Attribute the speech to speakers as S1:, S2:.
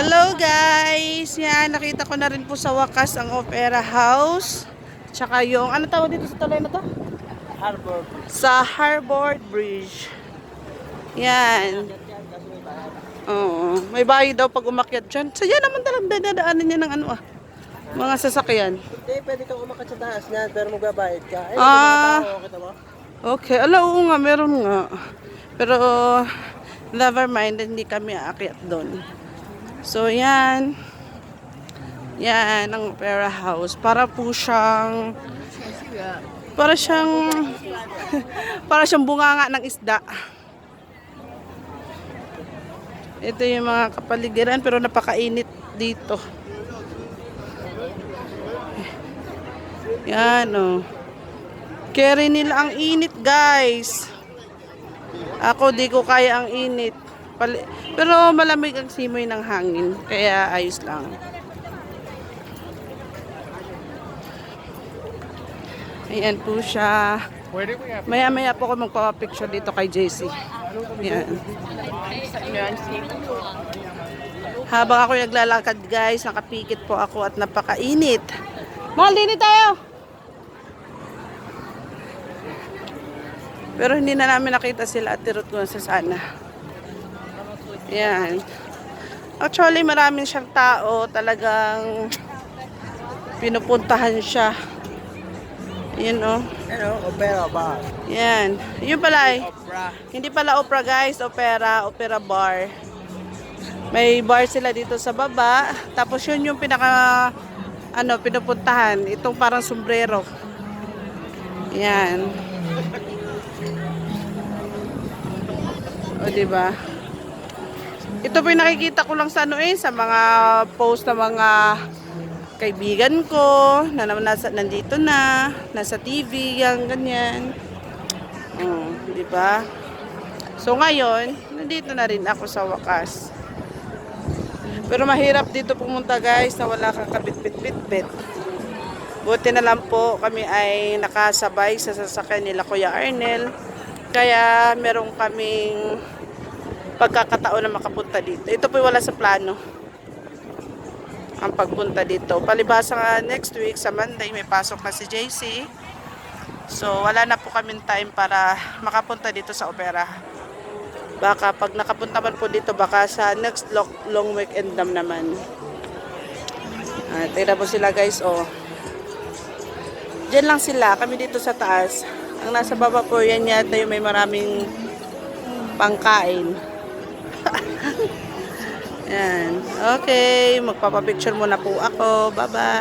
S1: Hello guys! Yan, nakita ko na rin po sa wakas ang Opera House. Tsaka yung, ano tawag dito sa tulay na to?
S2: Harbor.
S1: Sa Harbor Bridge. Yan. Oo. May bahay daw pag umakyat dyan. Sa yan naman talagang dadaanan niya ng ano ah. Mga sasakyan.
S2: Hindi, pwede kang umakat sa taas niyan, pero magbabayad ka. Eh,
S1: Ah.
S2: Tao, kita mo?
S1: Okay. Ala, oo nga, meron nga. Pero, never mind, hindi kami aakyat doon. So, yan. Yan, ang Opera House. Para po siyang, para siyang, para siyang bunganga ng isda. Ito yung mga kapaligiran, pero napakainit dito. Yan, oh. Carry nila ang init, guys. Ako, di ko kaya ang init. Pali- Pero malamig ang simoy ng hangin. Kaya ayos lang. Ayan po siya. Maya-maya po ako magpapapicture dito kay JC. Ayan. Habang ako naglalakad guys, nakapikit po ako at napakainit. Mahal, dinit tayo! Pero hindi na namin nakita sila at tirot ko sa sana. Yan. Actually, maraming siyang tao. Talagang pinupuntahan siya. Yan oh.
S2: Ano, opera ba?
S1: Yan. Yun pala eh.
S2: Opera.
S1: Hindi pala opera guys, opera, opera bar. May bar sila dito sa baba. Tapos yun yung pinaka ano, pinupuntahan. Itong parang sombrero. Yan. O, di ba? Ito po yung nakikita ko lang sa ano eh, sa mga post ng mga kaibigan ko, na naman nasa, nandito na, nasa TV, yan, ganyan. Oh, di ba? So ngayon, nandito na rin ako sa wakas. Pero mahirap dito pumunta guys na wala kang kabit-bit-bit-bit. Buti na lang po kami ay nakasabay sa sasakyan nila Kuya Arnel. Kaya meron kaming pagkakataon na makapunta dito. Ito po wala sa plano ang pagpunta dito. Palibasa nga next week sa Monday may pasok na si JC. So wala na po kaming time para makapunta dito sa opera. Baka pag nakapunta man po dito, baka sa next long, long weekend nam naman. Ah, tira po sila guys, oh. Diyan lang sila, kami dito sa taas. Ang nasa baba po, yan yata yung may maraming pangkain. Yan. Okay, magpapapicture muna po ako. Bye-bye.